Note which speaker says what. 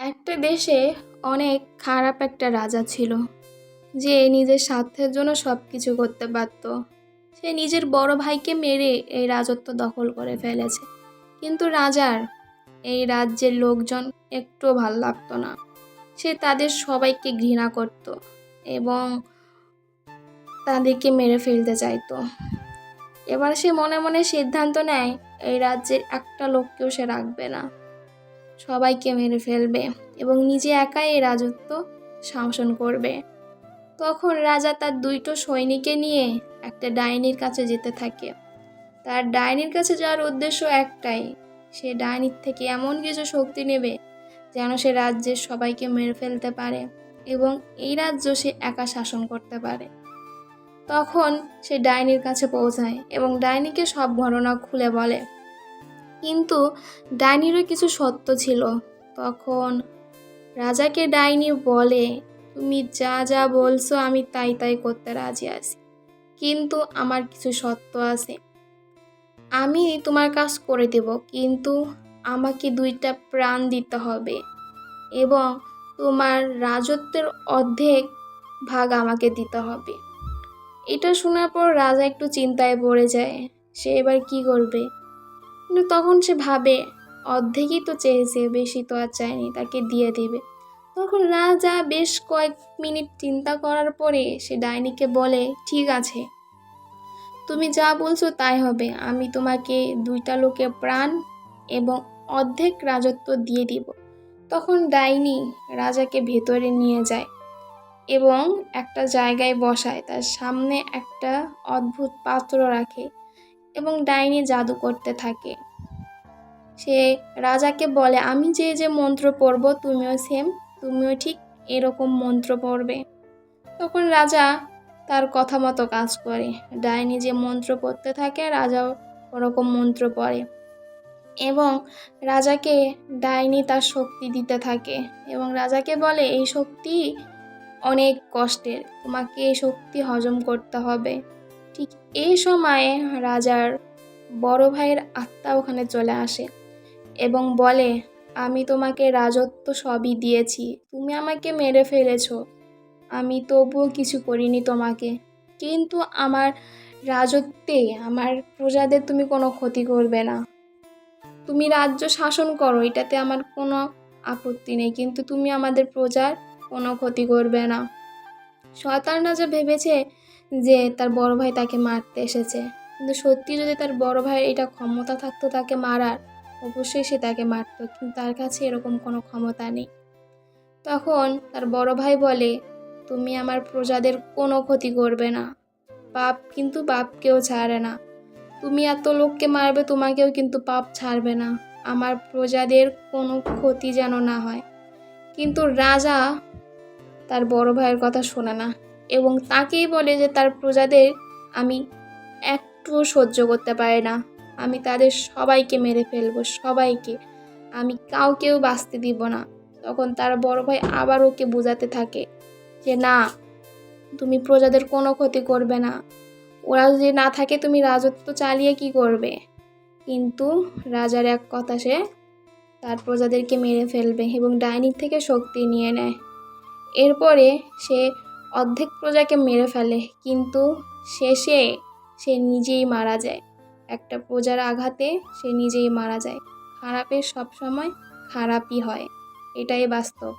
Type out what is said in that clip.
Speaker 1: একটা দেশে অনেক খারাপ একটা রাজা ছিল, যে নিজের স্বার্থের জন্য সব কিছু করতে পারত। সে নিজের বড় ভাইকে মেরে এই রাজত্ব দখল করে ফেলেছে। কিন্তু রাজার এই রাজ্যের লোকজন একটু ভালো লাগতো না। সে তাদের সবাইকে ঘৃণা করত এবং তাদেরকে মেরে ফেলতে চাইতো। এবার সে মনে মনে সিদ্ধান্ত নেয়, এই রাজ্যের একটা লোককেও সে রাখবে না। সবাইকে মেরে ফেলবে এবং নিজে একাই এই রাজত্ব শাসন করবে। তখন রাজা তার দুইটো সৈনিকে নিয়ে একটা ডাইনির কাছে যেতে থাকে। তার ডাইনির কাছে যাওয়ার উদ্দেশ্য একটাই, সে ডাইনির থেকে এমন কিছু শক্তি নেবে যেন সে রাজ্যের সবাইকে মেরে ফেলতে পারে এবং এই রাজ্য সে একা শাসন করতে পারে। তখন সে ডাইনির কাছে পৌঁছায় এবং ডাইনিকে সব ঘটনা খুলে বলে। কিন্তু ডাইনিরও কিছু সত্য ছিল। তখন রাজাকে ডাইনি বলে, তুমি যা যা বলছো আমি তাই তাই করতে রাজি আছি। কিন্তু আমার কিছু সত্য আছে। আমি তোমার কাজ করে দেব, কিন্তু আমাকে দুইটা প্রাণ দিতে হবে এবং তোমার রাজত্বের অর্ধেক ভাগ আমাকে দিতে হবে। এটা শোনার পর রাজা একটু চিন্তায় পড়ে যায়, সে এবার কি করবে? কিন্তু তখন সে ভাবে, অর্ধেকই তো চেয়েছে, বেশি তো আর চায়নি, তাকে দিয়ে দেবে। তখন রাজা বেশ কয়েক মিনিট চিন্তা করার পরে সে ডাইনিকে বলে, ঠিক আছে। তুমি যা বলছো তাই হবে। আমি তোমাকে দুইটা লোকে প্রাণ এবং অর্ধেক রাজত্ব দিয়ে দিব। তখন ডাইনি রাজাকে ভেতরে নিয়ে যায় এবং একটা জায়গায় বসায়। তার সামনে একটা অদ্ভুত পাত্র রাখে। এবং ডাইনি জাদু করতে থাকে। সে রাজাকে বলে, আমি যে যে মন্ত্র পড়ব, তুমিও সেম তুমিও ঠিক এরকম মন্ত্র পড়বে। তখন রাজা তার কথা মতো কাজ করে। ডাইনি যে মন্ত্র পড়তে থাকে, রাজাও ওরকম মন্ত্র পড়ে। এবং রাজাকে ডাইনি তার শক্তি দিতে থাকে এবং রাজাকে বলে, এই শক্তি অনেক কষ্টের, তোমাকে এই শক্তি হজম করতে হবে। ঠিক এই সময়ে রাজার বড় ভাইয়ের আত্মা ওখানে চলে আসে এবং বলে, আমি তোমাকে রাজত্ব সবই দিয়েছি। তুমি আমাকে মেরে ফেলেছ। আমি তবুও কিছু করিনি তোমাকে। কিন্তু আমার রাজত্বে, আমার প্রজাদের তুমি কোনো ক্ষতি করবে না। তুমি রাজ্য শাসন করো, এটাতে আমার কোনো আপত্তি নেই। কিন্তু তুমি আমাদের প্রজার কোনো ক্ষতি করবে না। শয়তান রাজা ভেবেছে যে তার বড় ভাই তাকে মারতে এসেছে। কিন্তু সত্যি যদি তার বড় ভাইয়ের এটা ক্ষমতা থাকতো তাকে মারার, অবশ্যই সে তাকে মারত, কিন্তু তার কাছে এরকম কোনো ক্ষমতা নেই। তখন তার বড় ভাই বলে, তুমি আমার প্রজাদের কোনো ক্ষতি করবে না। পাপ কিন্তু পাপকেও ছাড়ে না। তুমি এত লোককে মারবে তোমাকেও কিন্তু পাপ ছাড়বে না। আমার প্রজাদের কোনো ক্ষতি যেন না হয়। কিন্তু রাজা তার বড় ভাইয়ের কথা শোনে না। এবং তাকেই বলে যে তার প্রজাদের আমি একটুও সহ্য করতে পারি না। আমি তাদের সবাইকে মেরে ফেলব, সবাইকে। আমি কাউকেও বাঁচতে দিব না। তখন তার বড় ভাই আবার ওকে বোঝাতে থাকে যে, না, তুমি প্রজাদের কোনো ক্ষতি করবে না। ওরা যদি না থাকে, তুমি রাজত্ব চালিয়ে কি করবে? কিন্তু রাজার এক কথা, সে তার প্রজাদেরকে মেরে ফেলবে এবং ডাইনির থেকে শক্তি নিয়ে নেয়। এরপরে সে অর্ধেক প্রজাকে মেরে ফেলে, কিন্তু শেষে সে নিজেই মারা যায়। একটা প্রজার আঘাতে সে নিজেই মারা যায়। খারাপের সবসময় খারাপই হয়। এটাই বাস্তব।